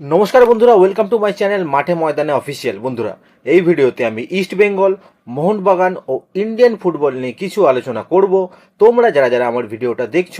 নমস্কার বন্ধুরা welcome to my channel মাঠে ময়দানে অফিসিয়াল বন্ধুরা, এই ভিডিওতে আমি ইস্ট বেঙ্গল মোহনবাগান ও ইন্ডিয়ান ফুটবল নিয়ে কিছু আলোচনা করব। তোমরা যারা যারা আমার ভিডিওটা দেখছ,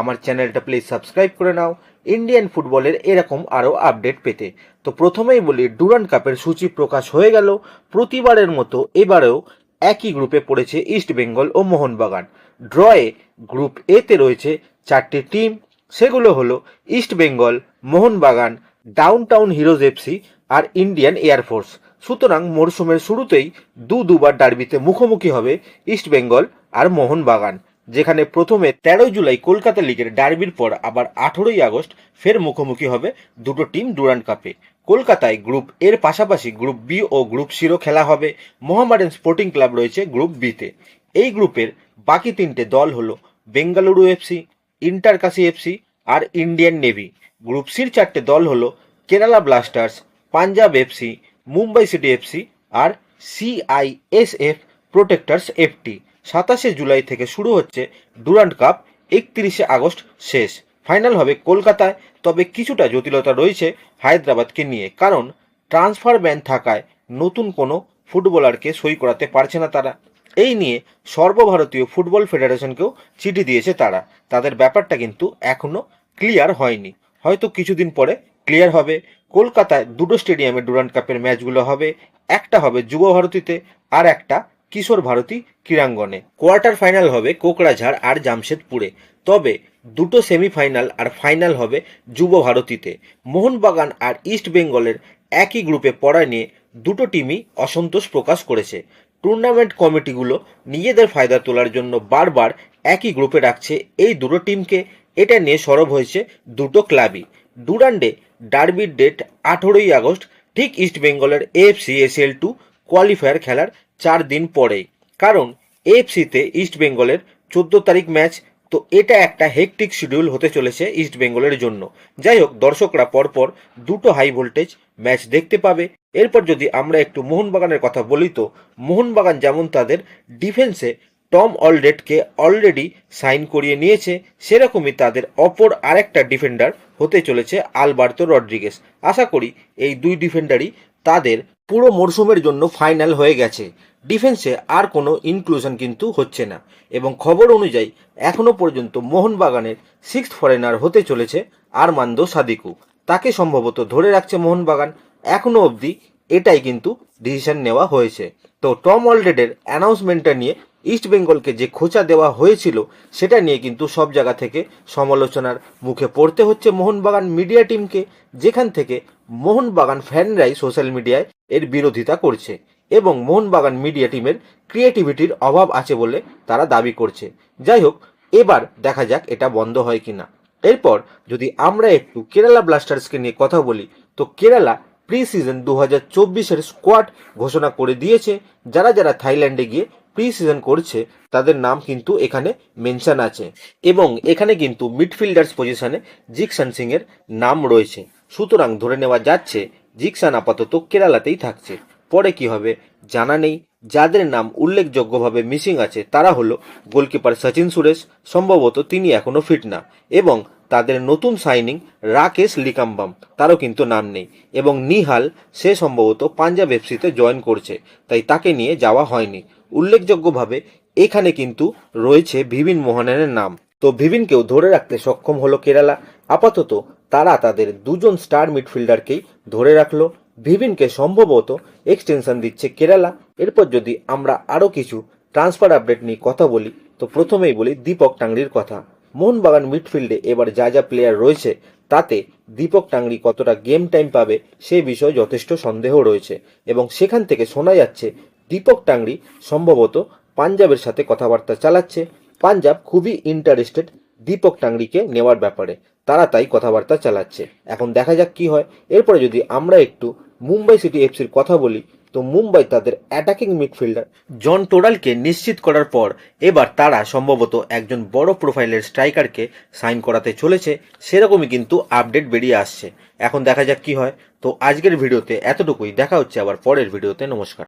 আমার চ্যানেলটা প্লিজ সাবস্ক্রাইব করে নাও। ইন্ডিয়ান ফুটবলের এরকম আরও আপডেট পেতে। তো প্রথমেই বলি ডুরান্ড কাপের সূচি প্রকাশ হয়ে গেল। প্রতিবারের মতো এবারেও একই গ্রুপে পড়েছে ইস্ট বেঙ্গল ও মোহনবাগান। ড্রয়ে গ্রুপ এতে রয়েছে চারটি টিম সেগুলো হলো East Bengal Mohun Bagan Downtown Heroes FC আর ইন্ডিয়ান এয়ারফোর্স সুতরাং মরশুমের শুরুতেই দু দুবার ডার্বিতে মুখোমুখি হবে ইস্ট বেঙ্গল আর মোহনবাগান, যেখানে প্রথমে তেরোই জুলাই কলকাতা লিগের ডার্বির পর আবার আঠেরোই আগস্ট ফের মুখোমুখি হবে দুটো টিম ডুরান্ড কাপে। কলকাতায় গ্রুপ এর পাশাপাশি গ্রুপ বি ও গ্রুপ সিরও খেলা হবে। মোহামেডান স্পোর্টিং ক্লাব রয়েছে গ্রুপ বিতে। এই গ্রুপের বাকি তিনটে দল হলো বেঙ্গালুরু এফসি ইন্টারকাশি এফসি আর ইন্ডিয়ান নেভি গ্রুপ সির চারটে দল হলো Kerala blasters, Punjab FC, Mumbai city FC আর সিআইএসএফ প্রোটেক্টার্স এফটি সাতাশে জুলাই থেকে শুরু হচ্ছে ডুরান্ড কাপ, একত্রিশে আগস্ট শেষ। ফাইনাল হবে কলকাতায়, তবে কিছুটা জটিলতা রয়েছে হায়দ্রাবাদকে নিয়ে, কারণ ট্রান্সফার ব্যান থাকায় নতুন কোনো ফুটবলারকে সই করাতে পারছে না তারা। এই নিয়ে সর্বভারতীয় ফুটবল ফেডারেশনকেও চিঠি দিয়েছে তারা। তাদের ব্যাপারটা কিন্তু এখনও ক্লিয়ার হয়নি। হয়তো কিছুদিন পরে ক্লিয়ার হবে, কলকাতায় দুটো স্টেডিয়ামে ডুরান্ড কাপের ম্যাচগুলো হবে, একটা হবে যুব ভারতীতে আর একটা কিশোর ভারতী ক্রীড়াঙ্গনে। কোয়ার্টার ফাইনাল হবে কোকড়াঝাড় আর জামশেদপুরে। তবে দুটো সেমিফাইনাল আর ফাইনাল হবে যুব ভারতীতে। মোহনবাগান আর ইস্ট বেঙ্গলের একই গ্রুপে পড়া নিয়ে দুটো টিমই অসন্তোষ প্রকাশ করেছে। টুর্নামেন্ট কমিটিগুলো নিজেদের ফায়দা তোলার জন্য বারবার একই গ্রুপে রাখছে এই দুটো টিমকে এটা নিয়ে সরব হয়েছে দুটো ক্লাবই। ডুরান্ডে ডার্বির ডেট আঠেরোই আগস্ট, ঠিক ইস্ট বেঙ্গলের এএফসি এসএল টু কোয়ালিফায়ার খেলার চার দিন পরেই। কারণ এএফসিতে ইস্ট বেঙ্গলের চোদ্দ তারিখ ম্যাচ, তো এটা একটা হেকটিক শিডিউল হতে চলেছে ইস্ট বেঙ্গলের জন্য। যাই হোক, দর্শকরা পরপর দুটো হাই ভোল্টেজ ম্যাচ দেখতে পাবে। এরপর যদি আমরা একটু মোহনবাগানের কথা বলি তো, মোহনবাগান যেমন তাদের ডিফেন্সে টম অলডেটকে অলরেডি সাইন করিয়ে নিয়েছে, সেরকমই তাদের অপর আরেকটা ডিফেন্ডার হতে চলেছে আলবার্তো রড্রিগেস আশা করি এই দুই ডিফেন্ডারই তাদের পুরো মরশুমের জন্য ফাইনাল হয়ে গেছে। ডিফেন্সে আর কোনো ইনক্লুশন কিন্তু হচ্ছে না এবং খবর অনুযায়ী এখনও পর্যন্ত মোহনবাগানের সিক্স ফরেনার হতে চলেছে আরমান্দো সাদিকু। তাকে সম্ভবত ধরে রাখছে মোহনবাগান। এখনও অবধি এটাই কিন্তু ডিসিশন নেওয়া হয়েছে। তো টম অলরেডের অ্যানাউন্সমেন্টটা নিয়ে ইস্ট বেঙ্গলকে যে খোঁচা দেওয়া হয়েছিল, সেটা নিয়ে কিন্তু সব জায়গা থেকে সমালোচনার মুখে পড়তে হচ্ছে মোহনবাগান মিডিয়া টিমকে, যেখান থেকে মোহনবাগান ফ্যানরাই সোশ্যাল মিডিয়ায় এর বিরোধিতা করছে এবং মোহনবাগান মিডিয়া টিমের ক্রিয়েটিভিটির অভাব আছে বলে তারা দাবি করছে। যাই হোক, এবার দেখা যাক এটা বন্ধ হয় কিনা। এরপর যদি আমরা একটু কেরালা ব্লাস্টার্সকে নিয়ে কথা বলি, তো কেরালা প্রি সিজন দু হাজার চব্বিশের স্কোয়াড ঘোষণা করে দিয়েছে, যারা যারা থাইল্যান্ডে গিয়ে প্রি সিজন করছে, তাদের নাম কিন্তু এখানে মেনশন আছে। এবং এখানে কিন্তু মিডফিল্ডার্স পজিশনে জিকসান সিং এর নাম রয়েছে। সুতরাং ধরে নেওয়া যাচ্ছে জিকসান আপাতত কেরালাতেই থাকছে। পরে কি হবে, জানা নেই। যাদের নাম উল্লেখযোগ্যভাবে মিসিং আছে, তারা হলো গোলকিপার সচিন সুরেশ সম্ভবত তিনি এখনও ফিট না। এবং তাদের নতুন সাইনিং রাকেশ লিকাম্বাম তারও কিন্তু নাম নেই। এবং নিহাল, সে সম্ভবত পাঞ্জাব এফসিতে জয়েন করছে। তাই তাকে নিয়ে যাওয়া হয়নি। উল্লেখযোগ্যভাবে, এখানে কিন্তু রয়েছে ভিবিন মোহনানের নাম। তো ভিবিনকেও ধরে রাখতে সক্ষম হলো কেরালা। আপাতত তারা তাদের দুজন স্টার মিডফিল্ডারকেই ধরে রাখল। ভিভিনকে সম্ভবত এক্সটেনশন দিচ্ছে কেরালা। এরপর যদি আমরা আরও কিছু ট্রান্সফার আপডেট নিয়ে কথা বলি, তো প্রথমেই বলি দীপক টাংরির কথা। মোহনবাগান মিডফিল্ডে এবার যা যা প্লেয়ার রয়েছে, তাতে দীপক টাংরি কতটা গেম টাইম পাবে, সে বিষয়ে যথেষ্ট সন্দেহ রয়েছে। এবং সেখান থেকে শোনা যাচ্ছে দীপক টাংরি সম্ভবত পাঞ্জাবের সাথে কথাবার্তা চালাচ্ছে। পাঞ্জাব খুবই ইন্টারেস্টেড দীপক টাংরিকে নেওয়ার ব্যাপারে। তারা তাই কথাবার্তা চালাচ্ছে। এখন দেখা যাক কি হয়। এরপরে যদি আমরা একটু মুম্বাই সিটি এফসির কথা বলি, তো মুম্বাই তাদের অ্যাটাকিং মিডফিল্ডার জন টোডালকে নিশ্চিত করার পর এবার তারা সম্ভবত একজন বড় প্রোফাইলের স্ট্রাইকারকে সাইন করাতে চলেছে। সেরকমই কিন্তু আপডেট বেরিয়ে আসছে। এখন দেখা যাক কি হয়। তো আজকের ভিডিওতে এতটুকুই। দেখা হচ্ছে আবার পরের ভিডিওতে। নমস্কার।